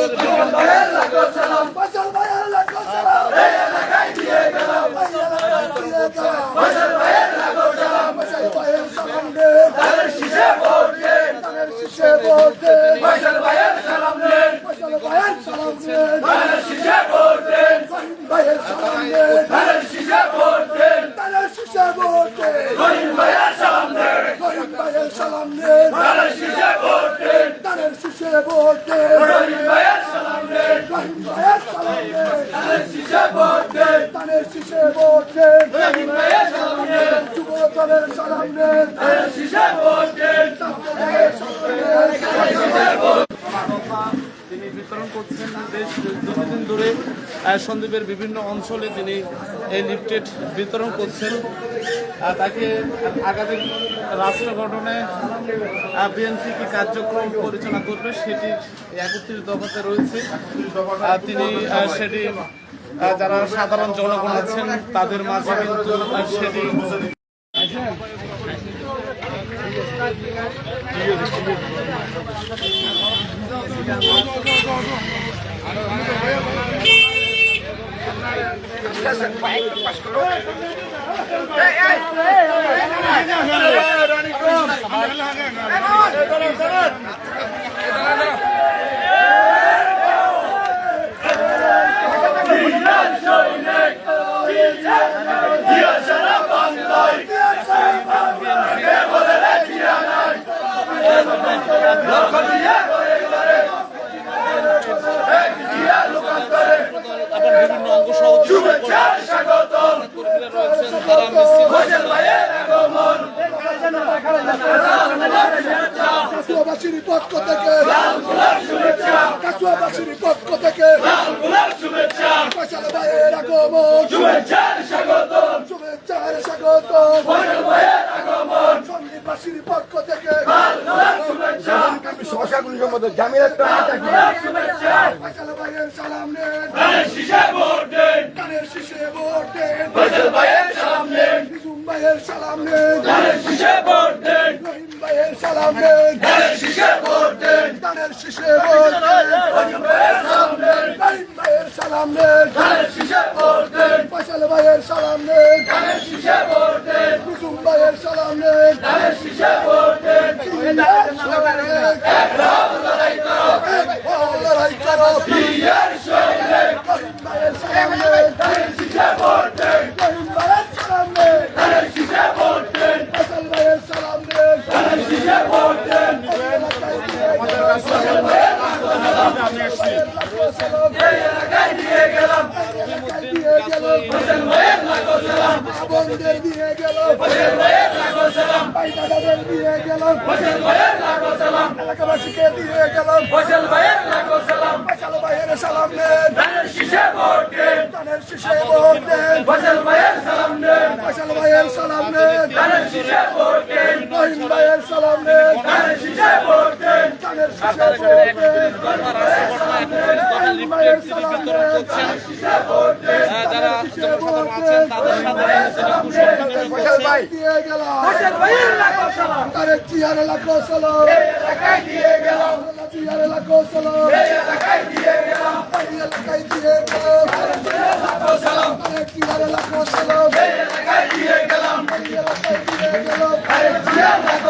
সন্দ্বীপের বিভিন্ন ফসল সন্দ্বীপের বিভিন্ন অঞ্চলে তিনি এই লিফটেড বিতরণ করছেন। তাকে আগামী রাষ্ট্র গঠনে বিএনপি কি কার্যক্রম পরিচালনা করবে সেটি একত্রিশ দফাতে রয়েছে। তিনি সেটি যারা সাধারণ জনগণ আছেন, তাদের মাঝে কিন্তু আহ, সেটি আবার পক্ষ থেকে কাছুয়াবাসীর পক্ষ থেকে ফসল ভাইয়ের আগমন। শুভেচ্ছার স্বাগত সন্দীপবাসীর পক্ষ থেকে জামিনের ভাইয়ের সালাম নেন ফসল ভাইয়ের সালাম নেন নিজুম ভাইয়ের সালাম নেন এক লড়াই করো বন্ধের দিয়ে গেল পাইকাদাদের দিয়ে গেল এলাকাবাসীকে দিয়ে গেল ফসল ভাইয়ের সালাম নেন ধানের শীষে ভোট দেন ফসল ভাইয়ের সালাম নেন রহিম ভাইয়ের সালাম নেন ধানের শীষে ভোট দেন রহিম ভাইয়ের সালাম নেন আহ, যারা জনসাধারণ আছেন তাদের বিনিময় করছেন। দিয়ে গেলাম তারেক জিয়ার লাখো সালাম দিয়ে গেলাম জিয়ার লাখো সালাম এলাকায় দিয়ে গেলাম। এলাকায় দিয়ে গেলাম। তারেক জিয়ার লাখো সালাম এলাকায় দিয়ে গেলাম। এলাকায় দিয়ে গেলাম। তারেক জিয়ার লাখো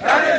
তারেক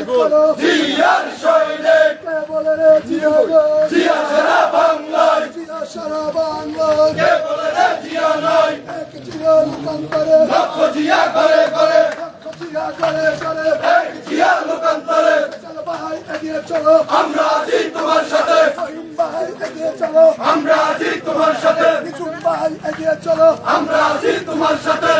জিয়ার কে বলে রে জিয়া জিয়া সারা জিয়া সারা কে বলে রে জিয়া এক জিয়া লক্ষ জিয়া করে করে জিয়া করে করে এক জিয়া চলো ভাই এগিয়ে চলো আমরা আছি তোমার সাথে। ভাই চলো আমরা আছি তোমার সাথে। নিচুম ভাই এগিয়ে চলো আমরা আছি তোমার সাথে।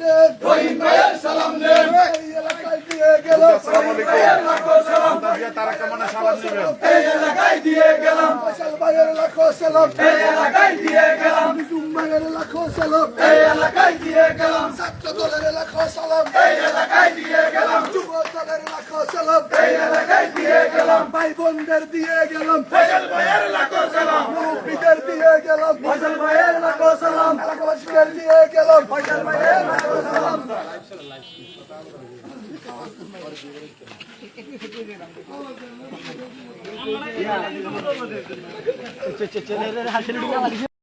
দেন রহিম ভাইয়ের সালাম দেন এই এলাকায় দিয়ে গেলাম। আসসালামু আলাইকুম তারা কেমন সালাম নেবেন এই এলাকায় দিয়ে গেলাম। ফসল ভাইয়ের লাখো সালাম এই এলাকায় দিয়ে গেলাম। জুম ভাইয়ের লাখো সালাম এই এলাকায় দিয়ে গেলাম ছাত্র দলের লাখো সালাম এই এলাকায় দিয়ে গেলাম যুব দলের লাখো সালাম এই এলাকায় দিয়ে গেলাম ভাই বোনদের দিয়ে গেলাম ফসল ভাইয়ের লাখো সালাম মুরব্বীদের দিয়ে গেলাম ফসল ভাইয়ের লাখো এলাকাবাসীদের দিয়ে গেলাম ফসল ভাইয়ের সালাম